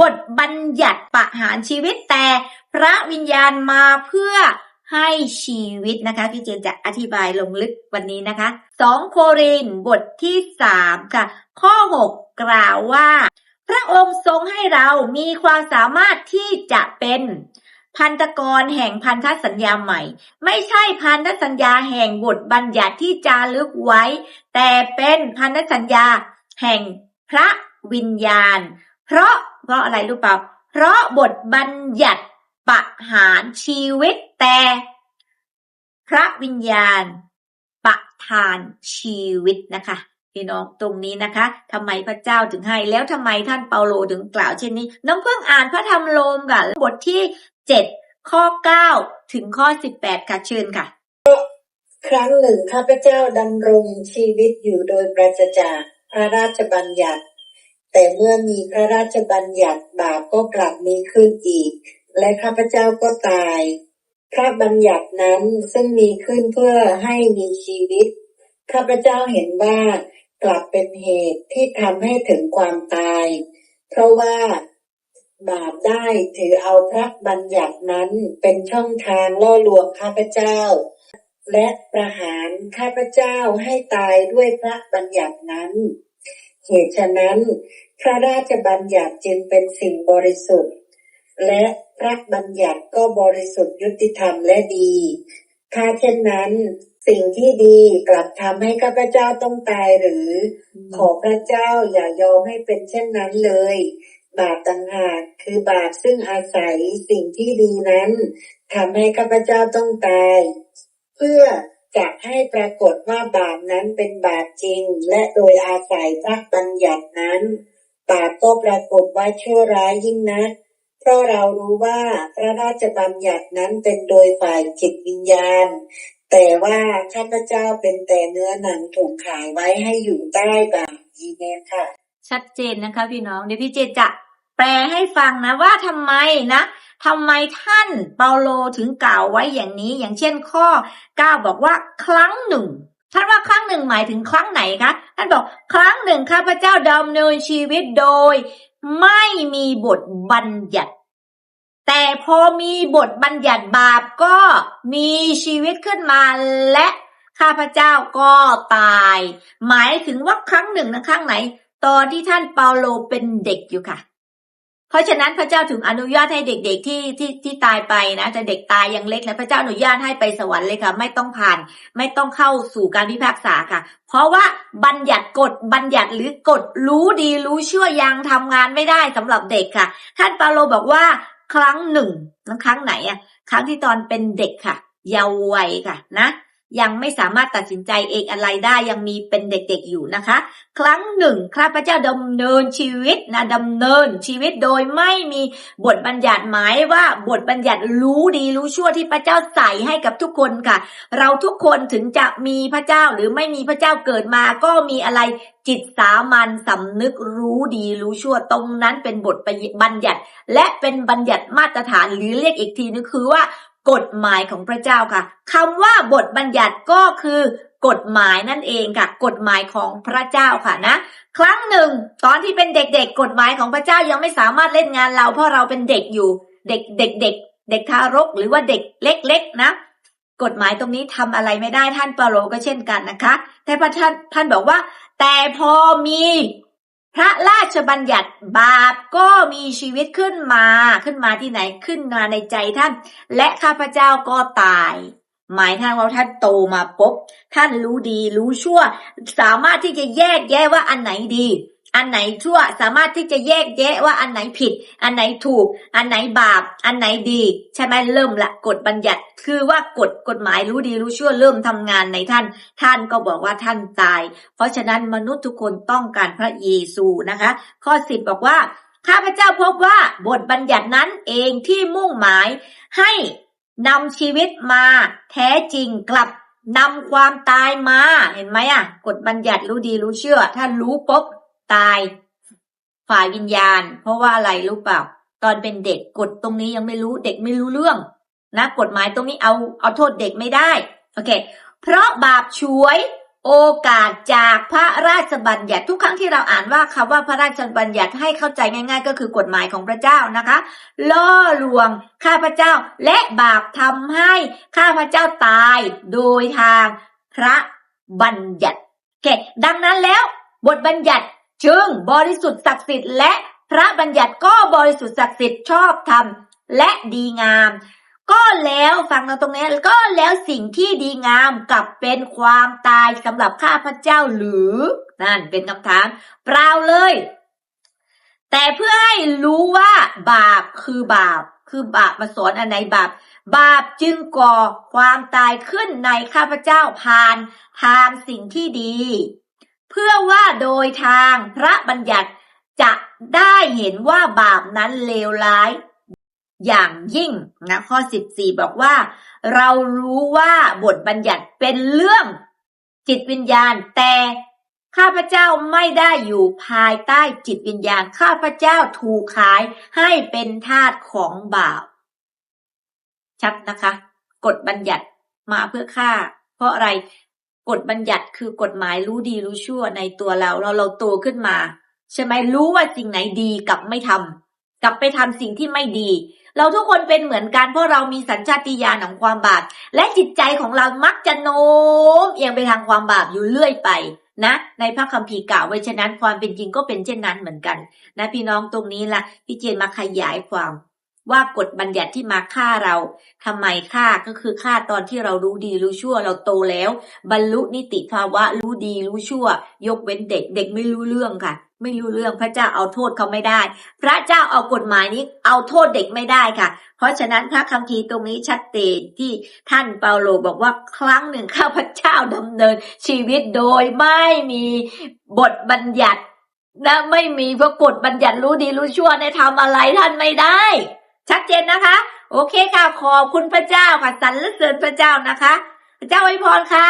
บทบัญญัติประหารชีวิตแต่พระวิญญาณมาเพื่อให้ชีวิตนะคะพี่เจนจะอธิบายลงลึกวันนี้นะคะสองโครินบทที่สามค่ะ ข้อหกกล่าวว่า พระองค์ทรงให้เรามีความสามารถที่จะเป็นพันธกรแห่งพันธสัญญาใหม่ ไม่ใช่พันธสัญญาแห่งบทบัญญัติที่จารึกไว้ แต่เป็นพันธสัญญาแห่งพระวิญญาณ เพราะ เพราะอะไรรู้เปล่า เพราะบทบัญญัติประหารชีวิตแต่ พระวิญญาณประทานชีวิตนะคะพี่น้องตรงนี้นะคะทำไมพระเจ้าถึงให้ แล้วทำไมท่านเปาโลถึงกล่าวเช่นนี้ น้องเพิ่งอ่านพระธรรมโลมค่ะบทที่เจ็ดข้อเก้าถึงข้อสิบแปดค่ะเชิญค่ะ ครั้งหนึ่งข้าพเจ้าดำรงชีวิตอยู่โดยปราศจากพระราชบัญญัติ แต่เมื่อมีพระราชบัญญัติบาปก็กลับมีขึ้นอีก และข้าพเจ้าก็ตาย พระบัญญัตินั้นซึ่งมีขึ้นเพื่อให้มีชีวิต ข้าพเจ้าเห็นว่ากลับเป็นเหตุที่ทำให้ถึงความตาย เพราะว่าบาปได้ถือเอาพระบัญญัตินั้นเป็นช่องทางล่อลวงข้าพเจ้า และประหารข้าพเจ้าให้ตายด้วยพระบัญญัตินั้น เหตุฉะนั้น พระราชบัญญัติจึงเป็นสิ่งบริสุทธิ์ และพระบัญญัติก็บริสุทธิ์ยุติธรรมและดี ถ้าเช่นนั้น สิ่งที่ดีกลับทำให้ข้าพเจ้าต้องตายหรือ ขอพระเจ้าอย่ายอมให้เป็นเช่นนั้นเลย บาปต่างหากคือบาปซึ่งอาศัยสิ่งที่ดีนั้นทำให้ข้าพเจ้าต้องตาย เพื่อ จะให้ปรากฏว่าบาปนั้นเป็นบาปจริง และโดยอาศัยพระบัญญัตินั้น บาปก็ปรากฏว่าชั่วร้ายยิ่งนักเพราะเรารู้ว่าพระราชบัญญัตินั้นเป็นโดยฝ่ายจิตวิญญาณ แต่ว่าข้าพเจ้าเป็นแต่เนื้อหนังถูกขายไว้ให้อยู่ใต้บาปอีเนค่ะ ชัดเจนนะคะพี่น้องเดี๋ยวพี่เจนจะ แปลให้ฟังนะว่าทำไมนะทำไมท่านเปาโลถึงกล่าวไว้อย่างนี้ อย่างเช่นข้อ 9 บอกว่าครั้งหนึ่งท่านว่าครั้งหนึ่งหมายถึงครั้งไหนคะท่านบอกครั้งหนึ่งข้าพเจ้าดำเนินชีวิตโดย ไม่มีบทบัญญัติ แต่พอมีบทบัญญัติบาปก็มีชีวิตขึ้นมาและข้าพเจ้าก็ตาย หมายถึงว่าครั้งหนึ่งนะครั้งไหน ตอนที่ท่านเปาโลเป็นเด็กอยู่ค่ะ เพราะฉะนั้นพระเจ้าถึงอนุญาตให้เด็กๆที่ที่ที่ตายไปนะแต่เด็กตายยังเล็กแล้วพระเจ้าอนุญาตให้ไปสวรรค์เลยค่ะ ไม่ต้องผ่าน ไม่ต้องเข้าสู่การพิพากษาค่ะ เพราะว่าบัญญัติกฎบัญญัติหรือกฎรู้ดีรู้เชั่วยังทำงานไม่ได้สำหรับเด็กค่ะ ท่านปาโลบอกว่าครั้งหนึ่งแล้วครั้งไหนอะครั้งที่ตอนเป็นเด็กค่ะ เยาว์วัยค่ะนะ ยังไม่สามารถตัดสินใจเองอะไรได้ยังมีเป็นเด็กๆอยู่นะคะ ครั้งหนึ่งข้าพเจ้าดำเนินชีวิตนะดำเนินชีวิตโดยไม่มีบทบัญญัติหมายว่าบทบัญญัติรู้ดีรู้ชั่วที่พระเจ้าใส่ให้กับทุกคนค่ะ เราทุกคนถึงจะมีพระเจ้าหรือไม่มีพระเจ้าเกิดมาก็มีอะไรจิตสามัญสำนึกรู้ดีรู้ชั่วตรงนั้นเป็นบทบัญญัติ และเป็นบัญญัติมาตรฐานหรือเรียกอีกทีนึงคือว่า กฎหมายของพระเจ้าค่ะคำว่าบทบัญญัติก็คือกฎหมายนั่นเองค่ะ กฎหมายของพระเจ้าค่ะนะ ครั้งหนึ่ง ตอนที่เป็นเด็กๆ กฎหมายของพระเจ้ายังไม่สามารถเล่นงานเรา เพราะเราเป็นเด็กอยู่ เด็กเด็กเด็กเด็กทารกหรือว่าเด็กเล็ก ๆ นะ กฎหมายตรงนี้ทำอะไรไม่ได้ท่านเปาโลก็เช่นกันนะคะ แต่พระท่านท่านบอกว่า แต่พอมี พระราชบัญญัติบาปก็มีชีวิตขึ้นมา ขึ้นมาที่ไหนขึ้นมาในใจท่าน และข้าพเจ้าก็ตาย หมายทางว่าท่านโตมาปุ๊บท่านรู้ดีรู้ชั่ว สามารถที่จะแยกแยะว่าอันไหนดี อันไหนชั่วสามารถที่จะแยกแยะว่าอันไหนผิด อันไหนถูก อันไหนบาป อันไหนดี ใช่ไหมเริ่มละกฎบัญญัติ คือว่ากฎกฎหมายรู้ดีรู้ชั่วเริ่มทำงานในท่าน ท่านก็บอกว่าท่านตาย เพราะฉะนั้นมนุษย์ทุกคนต้องการพระเยซูนะคะ ข้อสิบบอกว่าข้าพเจ้าพบว่าบทบัญญัตินั้นเองที่มุ่งหมายให้นำชีวิตมาแท้จริงกลับนำความตายมาเห็นไหมอะกฎบัญญัติรู้ดีรู้เชื่อ ถ้ารู้ปุ๊บ ตายฝ่ายวิญญาณ เพราะว่าอะไรรู้เปล่า ตอนเป็นเด็กกฎตรงนี้ยังไม่รู้เด็กไม่รู้เรื่อง นะกฎหมายตรงนี้เอาเอาโทษเด็กไม่ได้โอเค เพราะบาปช่วยโอกาสจากพระราชบัญญัติทุกครั้งที่เราอ่านว่าคำว่าพระราชบัญญัติให้เข้าใจง่าย ๆ ก็คือกฎหมายของพระเจ้านะคะ ล่อลวงข้าพระเจ้าและบาปทำให้ข้าพระเจ้าตายโดยทางพระบัญญัติโอเคดังนั้นแล้วบทบัญญัติ จึงบริสุทธิ์ศักดิ์สิทธิ์และพระบัญญัติก็บริสุทธิ์ศักดิ์สิทธิ์ชอบธรรมและดีงาม ก็แล้วฟังเราตรงนี้ก็แล้วสิ่งที่ดีงามกลับเป็นความตายสำหรับข้าพเจ้าหรือนั่นเป็นคำถามเปล่าเลย แต่เพื่อให้รู้ว่าบาปคือบาปคือบาปมาสอนอันไหนบาป บาปจึงก่อความตายขึ้นในข้าพเจ้าผ่านทางสิ่งที่ดี เพื่อว่าโดยทางพระบัญญัติจะได้เห็นว่าบาปนั้นเลวร้าย อย่างยิ่งนะข้อ 14 บอกว่า เรารู้ว่าบทบัญญัติเป็นเรื่องจิตวิญญาณ แต่ข้าพเจ้าไม่ได้อยู่ภายใต้จิตวิญญาณ ข้าพเจ้าถูกขายให้เป็นทาสของบาปชัดนะคะ กฎบัญญัติมาเพื่อฆ่า เพราะอะไร กฎบัญญัติคือกฎหมายรู้ดีรู้ชั่วในตัวเรา เราเราโตขึ้นมา ใช่ไหมรู้ว่าสิ่งไหนดีกับไม่ทำกลับไปทำสิ่งที่ไม่ดี เราทุกคนเป็นเหมือนกันเพราะเรามีสัญชาติญาณของความบาปและจิตใจของเรามักจะโน้มเอียงไปทางความบาปอยู่เรื่อยไปนะในพระคัมภีร์กล่าวไว้ฉะนั้นความเป็นจริงก็เป็นเช่นนั้นเหมือนกัน นะพี่น้องตรงนี้ละพี่เจนมาขยายความ ว่ากฎบัญญัติที่มาฆ่าเราทำไมฆ่าก็คือฆ่าตอนที่เรารู้ดีรู้ชั่วเราโตแล้ว บรรลุนิติภาวะรู้ดีรู้ชั่ว ยกเว้นเด็กเด็กไม่รู้เรื่องค่ะ ไม่รู้เรื่องพระเจ้าเอาโทษเขาไม่ได้ พระเจ้าเอากฎหมายนี้เอาโทษเด็กไม่ได้ค่ะ เพราะฉะนั้นพระคัมภีร์ตรงนี้ชัดเจนที่ท่านเปาโลบอกว่าครั้งหนึ่งข้าพเจ้าดำเนิน ชีวิตโดยไม่มีบทบัญญัติและไม่มีพระกฎบัญญัติรู้ดีรู้ชั่วในทำอะไรท่านไม่ได้ ชัดเจนนะคะ โอเคค่ะ ขอบคุณพระเจ้าค่ะสรรเสริญพระเจ้านะคะ พระเจ้าไว้พรค่ะ